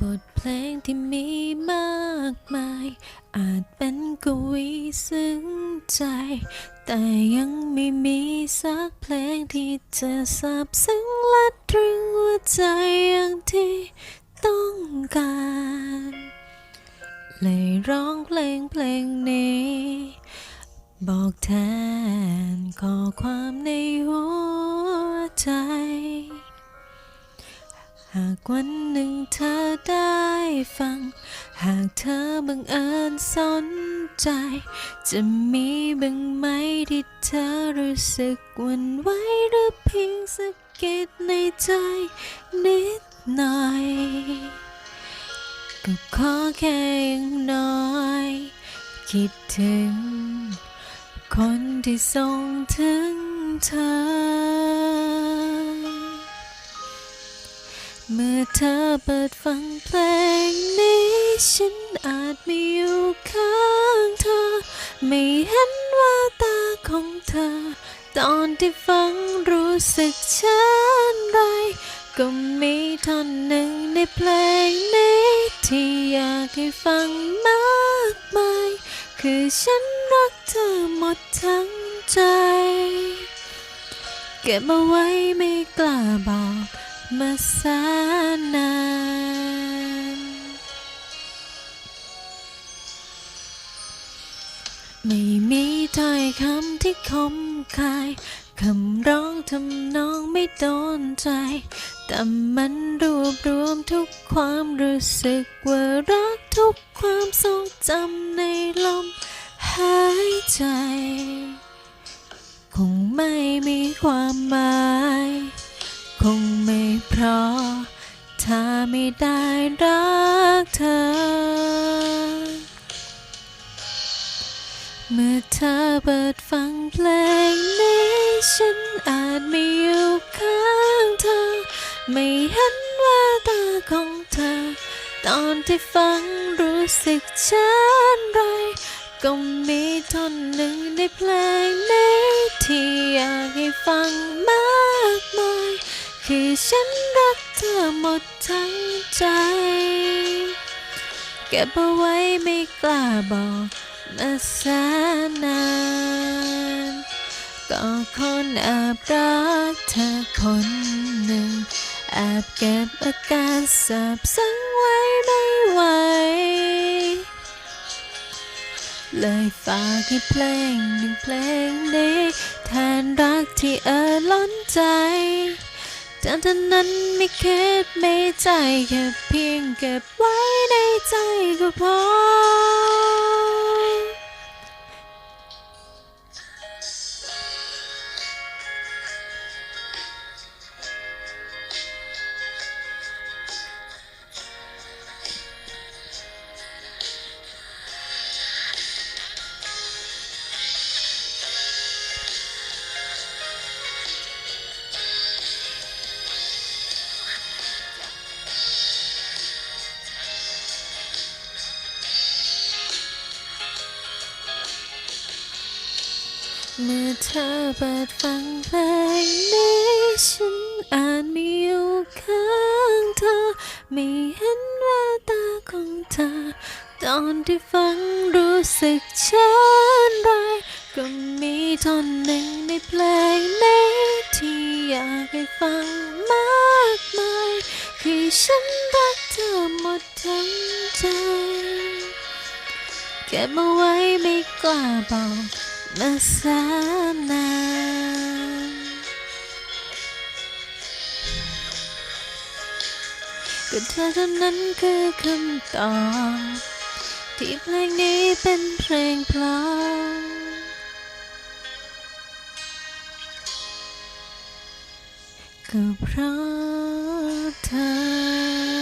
บทเพลงที่มีมากมาย อาจเป็นกวีซึ้งใจ แต่ยังไม่มีสักเพลงที่จะซาบซึ้งและตรึงหัวใจอย่างที่ต้องการ เลยร้องเพลงเพลงนี้ บอกแทนข้อความในหัวใจ หากวันหนึ่งเธอได้ฟัง หากเธอบังเอิญสนใจ จะมีบ้างไหมที่เธอรู้สึกหวันไหวหรือเพียงสะกิดในใจนิดหน่อย ก็ขอแค่อย่างน้อย คิดถึง คนที่ส่งถึงเธอ เมื่อเธอเปิดฟังเพลงนี้ ฉันอาจไม่อยู่ข้างเธอ ไม่เห็นว่าตาของเธอ ตอนที่ฟังรู้สึกเช่นไร ก็มีท่อนหนึ่งในเพลงนี้ ที่อยากให้ฟังมากมาย คือฉันรักเธอหมดทั้งใจ เก็บเอาไว้ไม่กล้าบอก มาสนนานไม่มีถ้อยคำที่คมคายคำร้องทำนองไม่โดนใจ แต่มันรวบรวมทุกความรู้สึกว่ารักทุกความทรงจำในลมหายใจ คงไม่มีความหมาย เพราะถ้าไม่ได้รักเธอ เมื่อเธอเปิดฟังเพลงนี้ฉันอาจไม่อยู่ข้างเธอ ไม่เห็นว่าตาของเธอ ตอนที่ฟังรู้สึกเช่นไรก็มีท่อนหนึ่งในเพลงนี้ที่อยากให้ฟัง ฉันรักเธอหมดทั้งใจ เก็บเอาไว้ไม่กล้าบอกมาแสนนานก็คนแอบรักเธอคนหนึ่งแอบเก็บอาการสับซึ้งไว้ไม่ไหว เลยฝากให้เพลงหนึ่งเพลงนี้แทนรักที่เอ่อล้นใจ จากเท่านั้นไม่คิดไม่ใจแค่เพียงเก็บไว้ในใจก็พอ เมื่อเธอเปิดฟังเพลงนี้ฉันอาจไม่อยู่ข้างเธอ ไม่เห็นว่าตาของเธอ ตอนที่ฟังรู้สึกเช่นไร ก็มีท่อนหนึ่งในเพลงนี้ที่อยากให้ฟังมากมาย คือฉันรักเธอหมดทั้งใจ เก็บเอาไว้ไม่กล้าบอก มาแสนนานก็เธอเท่านั้นคือคำตอบที่เพลงนี้เป็นเพลงเพลาก็เพราะเธอ